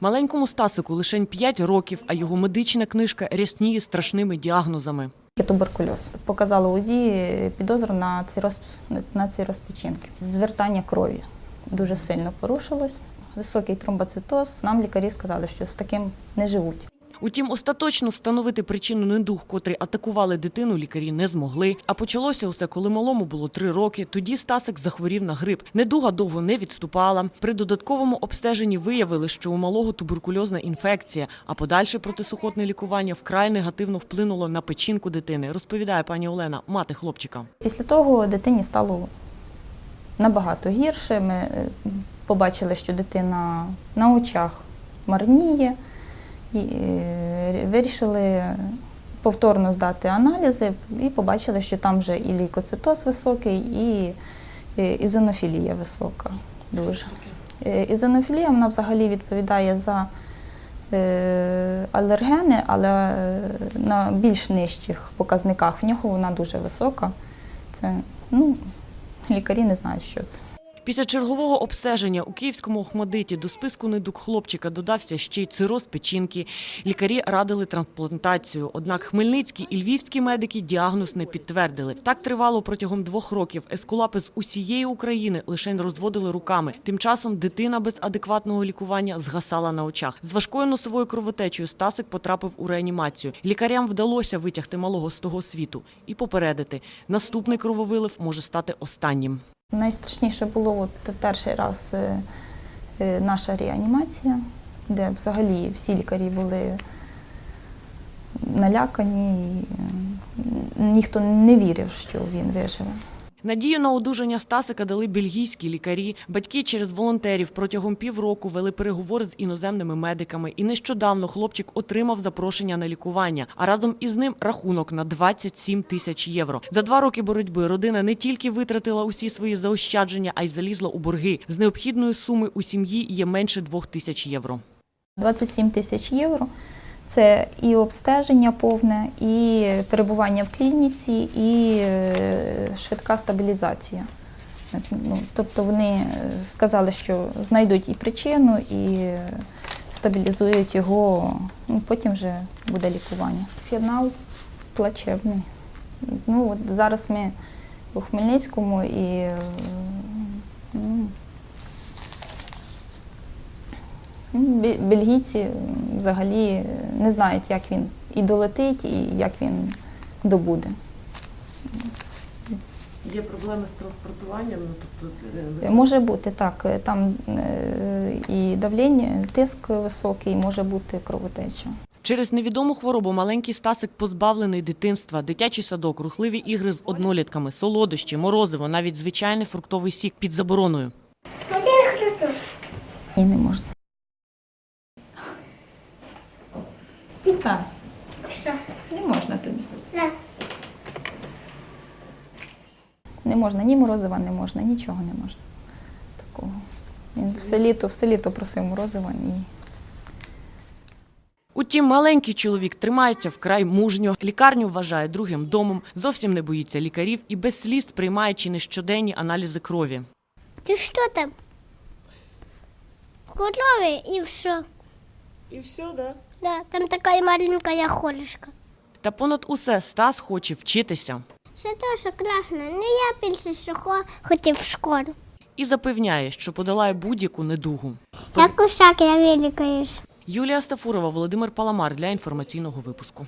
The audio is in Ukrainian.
Маленькому Стасику лише 5 років, а його медична книжка рясніє страшними діагнозами. Є туберкульоз. Показало УЗІ підозру на ці, розп... на ці розпечінки. Звертання крові дуже сильно порушилось. Високий тромбоцитоз. Нам лікарі сказали, що з таким не живуть. Утім, остаточно встановити причину недуг, котрий атакували дитину, лікарі не змогли. А почалося усе, коли малому було три роки. Тоді Стасик захворів на грип. Недуга довго не відступала. При додатковому обстеженні виявили, що у малого туберкульозна інфекція, а подальше протисухотне лікування вкрай негативно вплинуло на печінку дитини. Розповідає пані Олена, мати хлопчика. Після того дитині стало набагато гірше. Ми е, побачили, що дитина на очах марніє, і е, вирішили повторно здати аналізи і побачили, що там вже і лейкоцитоз високий, і е, ізонофілія висока. Дуже. Е, Ізонофілія вона взагалі відповідає за алергени, але на більш нижчих показниках в нього вона дуже висока. Це ну, лікарі не знають, що це. Після чергового обстеження у київському Охмадиті до списку недуг хлопчика додався ще й цироз печінки. Лікарі радили трансплантацію. Однак хмельницькі і львівські медики діагноз не підтвердили. Так тривало протягом двох років. Ескулапи з усієї України лише розводили руками. Тим часом дитина без адекватного лікування згасала на очах. З важкою носовою кровотечею Стасик потрапив у реанімацію. Лікарям вдалося витягти малого з того світу і попередити. Наступний крововилив може стати останнім. Найстрашніше було от перший раз е, е, наша реанімація, де взагалі всі лікарі були налякані, і ніхто не вірив, що він виживе. Надію на одужання Стасика дали бельгійські лікарі. Батьки через волонтерів протягом півроку вели переговори з іноземними медиками. І нещодавно хлопчик отримав запрошення на лікування, а разом із ним рахунок на 27 тисяч євро. За два роки боротьби родина не тільки витратила усі свої заощадження, а й залізла у борги. З необхідної суми у сім'ї є менше двох тисяч євро. 27 тисяч євро. Це і обстеження повне, і перебування в клініці, і е, швидка стабілізація. Ну, тобто вони е, сказали, що знайдуть і причину, і е, стабілізують його, ну, потім вже буде лікування. Фінал плачевний. Ну, от зараз ми у Хмельницькому і ну, Ну, бе- Бельгійці взагалі не знають, як він і долетить, і як він добуде. Є проблеми з транспортуванням. Ну тобто Може бути так, е, там е, і давлення, тиск високий, може бути кровотеча. Через невідому хворобу маленький Стасик позбавлений дитинства, дитячий садок, рухливі ігри з однолітками, солодощі, морозиво, навіть звичайний фруктовий сік під забороною. І не можна. Стас, Що? не можна тобі. На. Не можна, ні морозива не можна, нічого не можна. Такого. Він все літо, все літо просив морозива і Утім, маленький чоловік тримається вкрай мужньо, лікарню вважає другим домом, зовсім не боїться лікарів і без сліз приймає чи не щоденні аналізи крові. Ты что там? Коровы и все. І все, да. Да, там такая маленькая холешка. Та понад усе Стас хоче вчитися Це дуже класно. Ну я більше всього хотів в школу. і запевняє, що подолає будь-яку недугу. Так кушак я великаєш. Юлія Стафурова, Володимир Паламар для інформаційного випуску.